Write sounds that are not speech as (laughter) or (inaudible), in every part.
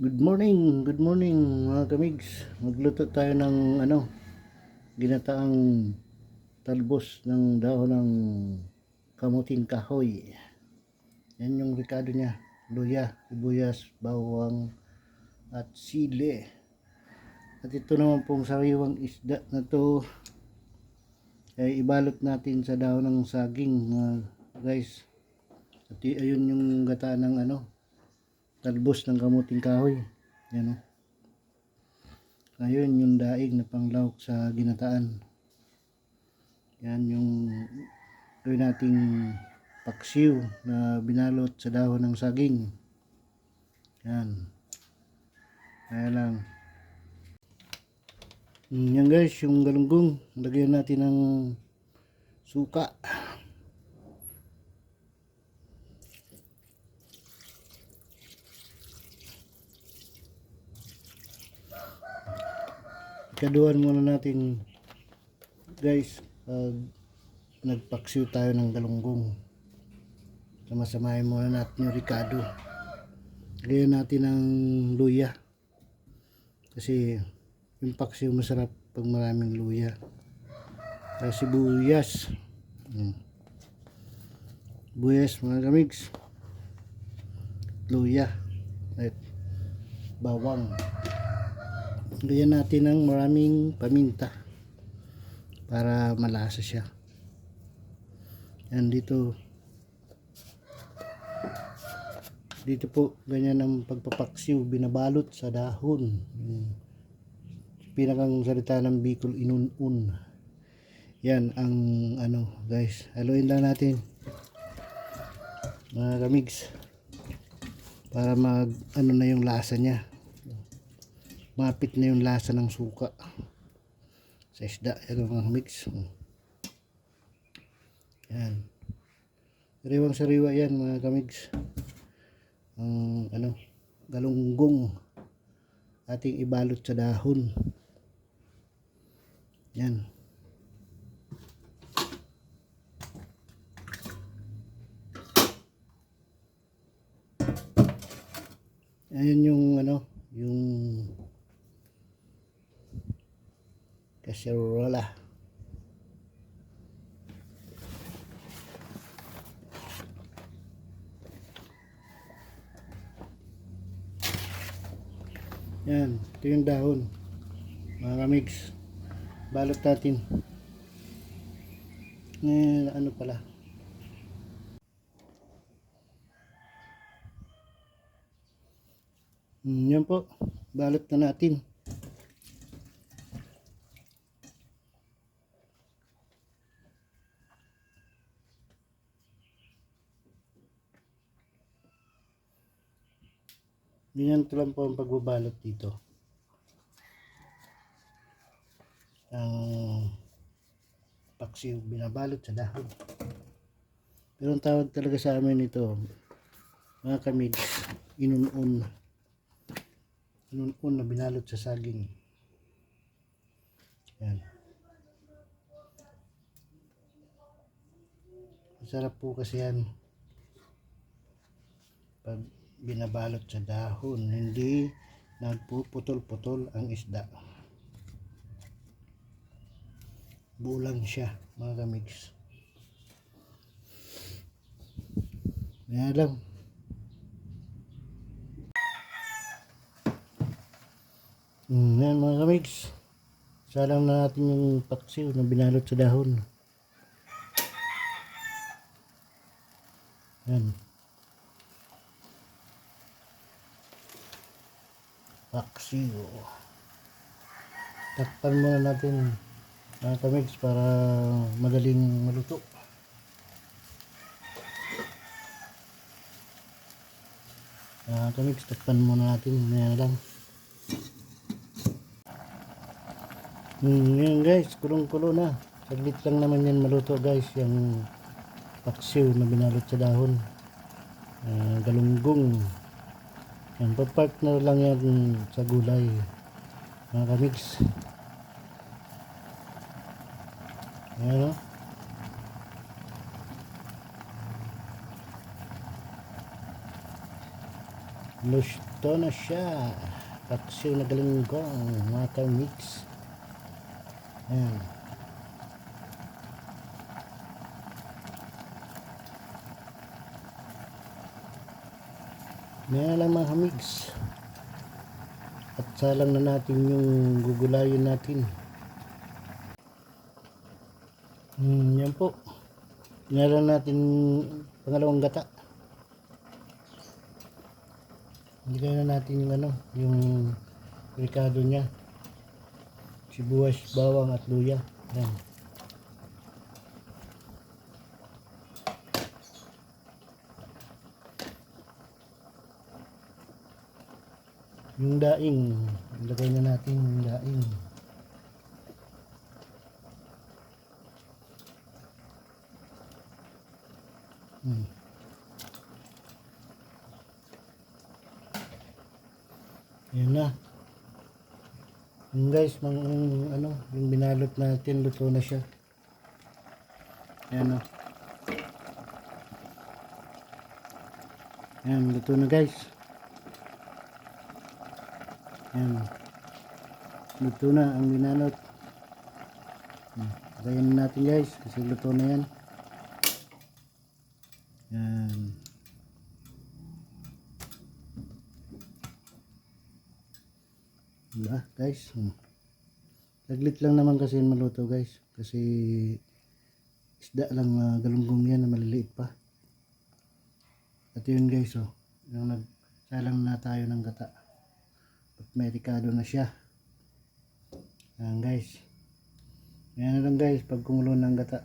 Good morning, good morning mga kamigs. Magluto tayo ng ano, ginataang talbos ng dahon ng kamuting kahoy. Yan yung ricado niya. Luya, sibuyas, bawang, at sili. At ito naman pong sariwang isda na to ay ibalot natin sa dahon ng saging mga guys. At ayun yung gata ng ano, talbos ng kamuting kahoy. Yan o. Ayun yung daig na panglawak sa ginataan. Yan yung gawin nating paksiw na binalot sa dahon ng saging. Yan. Kaya lang. Yan guys, yung galunggong. Lagyan natin ng suka. Ikaduhan muna natin guys pag nagpaksiw tayo ng galunggong. Samasamahin muna natin yung ricado. Lagyan natin ng luya. Kasi yung paksiw masarap pag maraming luya. Kaya sibuyas. Hmm. Buyas mga kamigs. Luya. At bawang. Lagyan natin ng maraming paminta para malasa siya. Yan dito. Dito po ganyan ang pagpapaksiw, binabalot sa dahon. Yung pinakang salita ng Bicol inunun. Yan ang ano guys. Haluin lang natin. Mga kamigs. Para mag ano na yung lasa niya mapit na yung lasa ng suka. Sa isda yan mga mix. Yan. Sariwang sariwa yan mga kamigs. Ang ano galunggong. Ating ibalot sa dahon. Yan. Ayan yung ano, yung Cacerola. Yan, ito yung dahon. Mga kamigs. Balot natin. Eh, ano pala. Hmm, yan po. Balot na natin. Ganyan ito lang po ang pagbabalot dito. Ang paksiw binabalot sa dahon. Pero ang tawag talaga sa amin ito, mga kamig, inunon. Inunon na binalot sa saging. Yan. Masarap po kasi yan pag binabalot sa dahon, hindi nagpuputol-putol ang isda. Bulang siya, mga kamigs. Kaya lang. Hmm, yan mga kamigs. Salang na natin yung paksiw na binalot sa dahon. Yan. Paksiw. Takpan muna natin mga kamigs para madaling maluto. Mga kamigs, takpan muna natin. Yan lang. Hmm, yan guys, kulong-kulo na. Saglit lang naman yan maluto guys. Yung paksiw na binalot sa dahon. Ah, galunggong. Yan, pa-partner lang yan sa gulay. Mga kamigs. Ayan o. Lusto na siya. Paksiw na galinggong. Water mix. Ayan. May lang mga hamigs. At salang na natin yung gugulayin natin. Hmm, yan po. Inalang natin pangalawang gata. Ilagay na natin yung ano, yung ricado niya. Sibuyas, bawang at luya. Yan. Yung daing, ilagay na natin yung daing. Hmm. Yan na. Yung guys, mang, yung, ano, yung binalot natin, luto na siya. Yan o. Yan, luto na guys. Yan. Luto na ang binalot. Hmm. Lagayan na natin guys, kasi luto na yan. Yan. Diba guys? Hmm. Saglit lang naman kasi yun maluto guys. Kasi isda lang uh, galunggong yan na maliliit pa. At yun guys oh. Yung nagsalang na tayo ng gata. Ricado na siya. Yan guys. Yan na lang guys pag kumulo ng gata.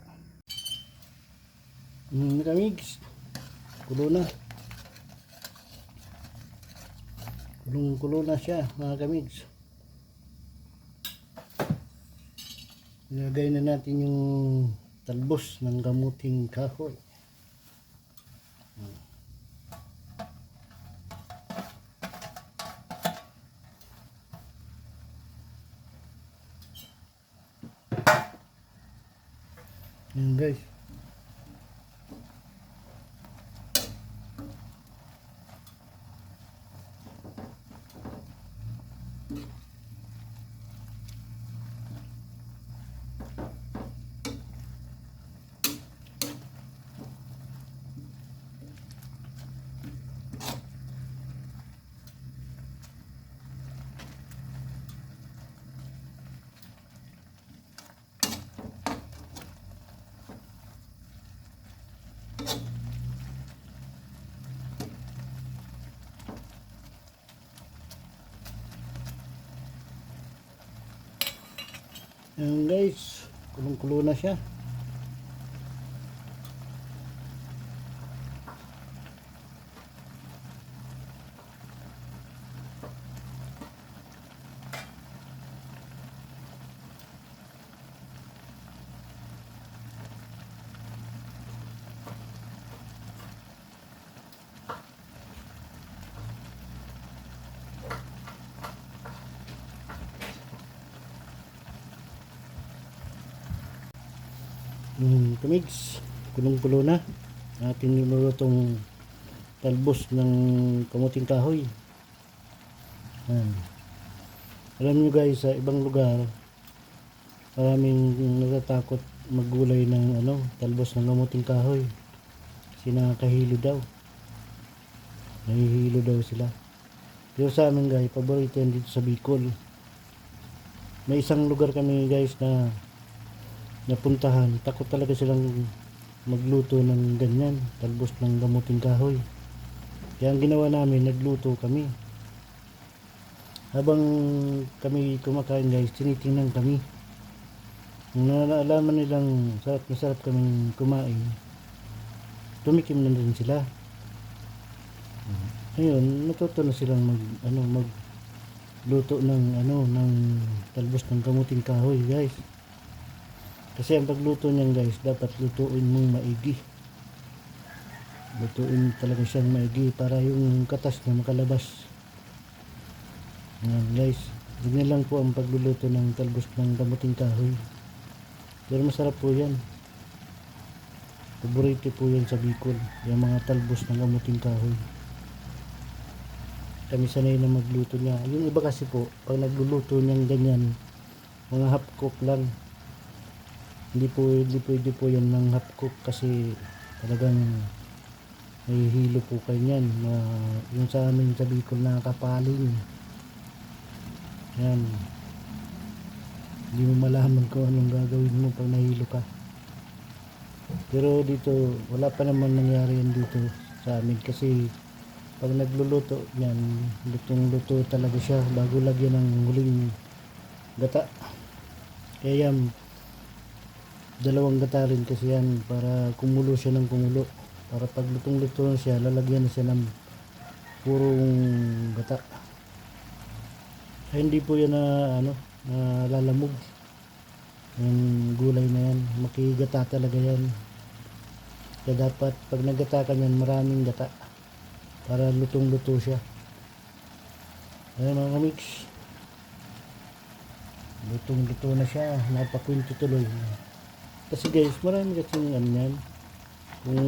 Hmm, kamigs. Kulo na. Kulong-kulo na siya mga kamigs. Ilagay na natin yung talbos ng gamuting kahoy. Guys. Yan guys, kulong-kulo na siya. Mm, kamigs, kulong-kulo na. Atin nilulutong talbos ng kamuting kahoy. Yan. Alam nyo guys, sa ibang lugar, maraming natatakot maggulay ng ano, talbos ng kamuting kahoy. Kasi nakakahilo daw. Nahihilo daw sila. Pero sa amin guys, paborito yan dito sa Bicol. May isang lugar kami guys na napuntahan, takot talaga silang magluto ng ganyan, talbos ng gamuting kahoy. Kaya ang ginawa namin, nagluto kami. Habang kami kumakain guys, tinitingnan kami. Nung nalaman nilang sarap na sarap kaming kumain, tumikim na rin sila. Ngayon, natuto na silang mag, ano, mag luto ng ano ng talbos ng gamuting kahoy guys kasi ang pagluto niyan guys, dapat lutuin mong maigi. Lutuin talaga siyang maigi para yung katas niya makalabas. Ayan guys, ganyan lang po ang pagluluto ng talbos ng kamuting kahoy. Pero masarap po yan. Paborito po yan sa Bicol, yung mga talbos ng kamuting kahoy. kami sanay na magluto niya. Yung iba kasi po, pag nagluluto niyang ganyan, mga half cook lang. Hindi po, hindi pwede po yan ng half cook kasi talagang may hilo po kayo niyan. Na, yung sa amin sa Bicol na kapaling. Yan. Hindi mo malaman kung anong gagawin mo pag nahilo ka. Pero dito, wala pa naman nangyari yan dito sa amin kasi pag nagluluto yan, lutong luto talaga siya bago lagyan ng huling gata. Kaya yan, dalawang gata rin kasi yan para kumulo siya ng kumulo. Para pag lutong luto siya, lalagyan na siya ng purong gata. Ay, hindi po yan na ano, na lalamog. Yung gulay na yan, makigata talaga yan. Kaya dapat pag nagata ka niyan, maraming gata para lutong-luto siya. Ayan mga kamix. Lutong-luto na siya. Napakwento tuloy. Kasi guys, marami kasing ano yan. Kung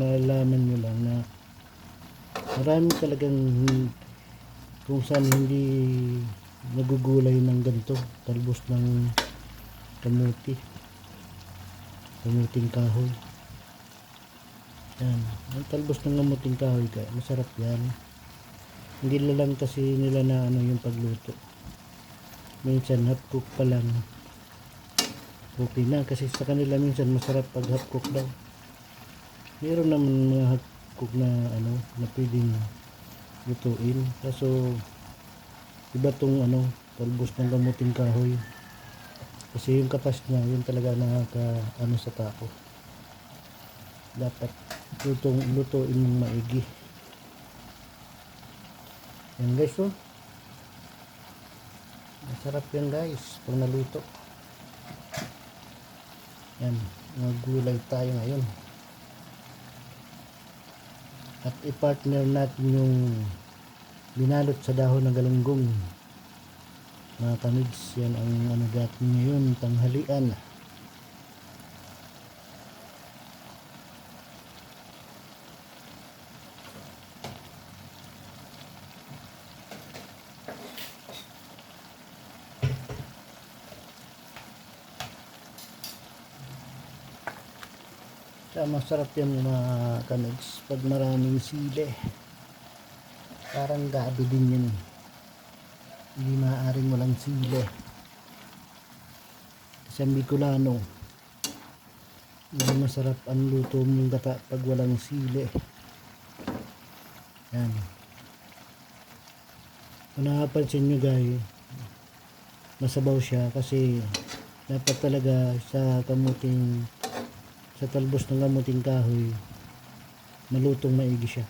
nalaman nyo lang na marami talagang kung saan hindi nagugulay ng ganito. Talbos ng kamuti. Kamuting kahoy. Yan. Ang talbos ng kamuting kahoy ka, masarap yan. Hindi lang kasi nila na ano yung pagluto. Minsan half cook pa lang. Okay na kasi sa kanila minsan masarap pag half cook daw. Meron naman mga half cook na ano na pwedeng lutuin. Kaso iba tong ano talbos ng kamuting kahoy. Kasi yung katas niya, yun talaga nakaka ano sa tao. Dapat lutong lutuin ng maigi. Yan guys oh. Masarap yan guys pag naluto. Yan, mga gulay tayo ngayon. At i-partner natin yung binalot sa dahon ng galunggong. Mga kamigs, yan ang ano natin ngayon, tanghalian. Kaya masarap yan mga kamigs pag maraming sili. Parang gabi din yan. Hindi maaaring walang sili. Kasi ang Bicolano, hindi masarap ang luto mong gata pag walang sili. Yan. Kung nakapansin nyo guys, masabaw siya kasi dapat talaga sa kamuting sa talbos ng kamuting kahoy malutong maigi siya.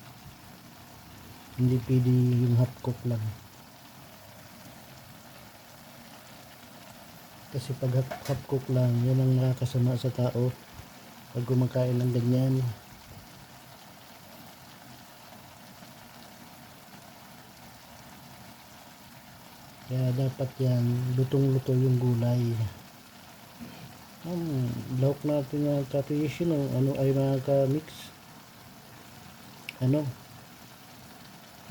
Hindi pwede yung half cook lang. Kasi pag half cook lang yan ang nakakasama sa tao. Pag kumakain ng ganyan. Kaya dapat yan lutong luto yung gulay ang lahok natin ng tradition ng ano ay mga ka-mix? Ano?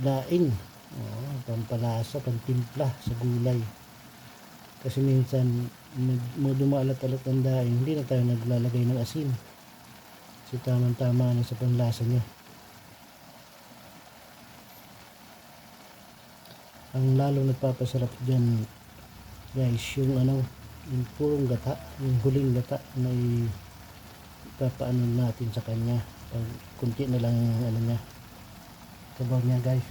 Daing oh, pampalasa, pampimpla sa gulay. Kasi minsan dumalat-alat ang daing hindi na tayo naglalagay ng asin. Kasi tamang tama na sa panlasa niya. Ang lalong nagpapasarap dyan guys yung ano yung purong gata yung huling gata na ipapaano natin sa kanya. Pag kunti na lang ano niya. Sabaw niya guys.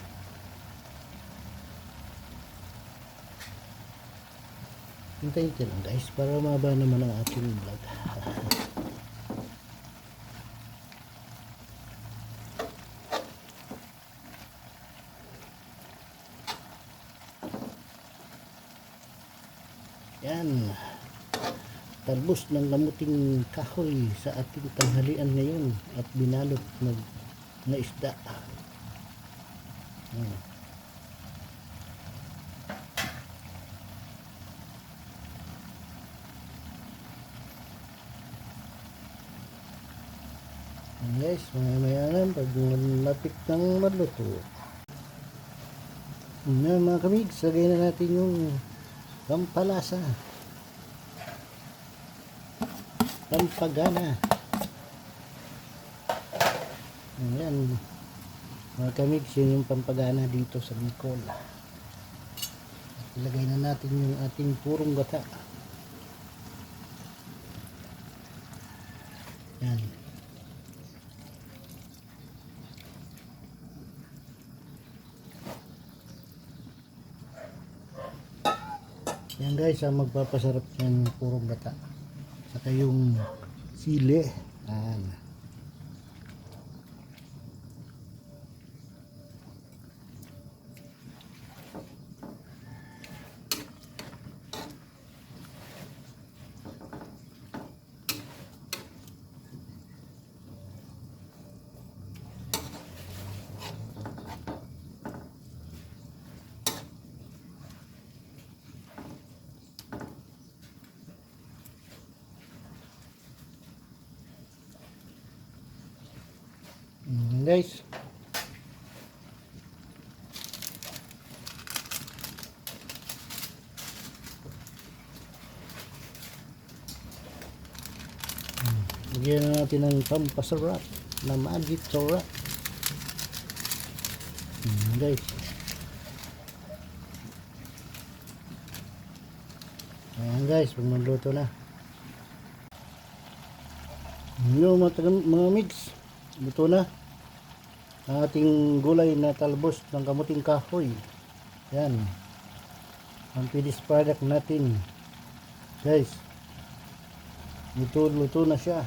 Hintayin ko lang guys para maba naman ang ating vlog (laughs) Yan. Talbos ng lamuting kahoy sa ating tanghalian ngayon at binalot ng na isda. Yan guys, mga mayanan pag lapit ng maluto. Na mga kamigs, lagay na natin yung pampalasa. Pampagana. Ayan. Mga kamigs, yun yung pampagana dito sa Bicol. Ilagay na natin yung ating purong gata. Yan. Yan guys, ang magpapasarap ng purong gata. Saka yung sili. Yan. Mm, guys. Lagyan na natin ng pampasarap na magic sarap. Mm, guys. Ayan guys, pag magluto na. Taga- mga mix, luto na ang ating gulay na talbos ng kamuting kahoy. Yan. Ang finished product natin. Guys, luto-luto na siya.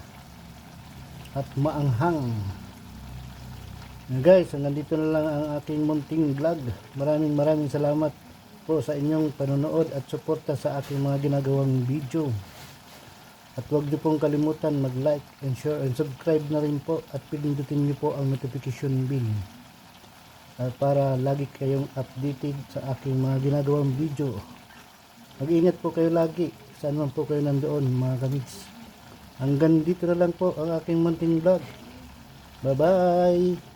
At maanghang. Yan guys, nandito na lang ang aking munting vlog. Maraming maraming salamat po sa inyong panonood at suporta sa aking mga ginagawang video. At huwag niyo pong kalimutan mag-like and share and subscribe na rin po at pindutin niyo po ang notification bell uh, para lagi kayong updated sa aking mga ginagawang video. Mag-ingat po kayo lagi saan man po kayo nandoon mga kamigs. Hanggang dito na lang po ang aking munting vlog. Bye bye!